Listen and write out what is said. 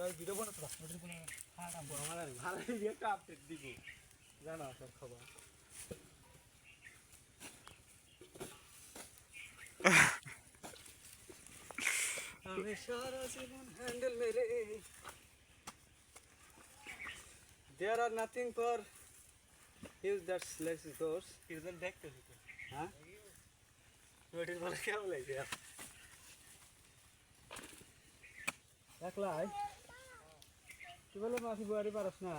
তাই ভিডিও বানাতো হ্যাঁ আমার আর ভালো একটা আপডেট দিব জানা সব খবর আমি সারা জীবন হ্যান্ডেল মেরে। There are nothing for use that less doors. কীরকম দেখতে হ্যাঁ? নোটিস বলে কেমন লাগছে? একলাই? তুই বলে মাসি বুয়ারি পারস না?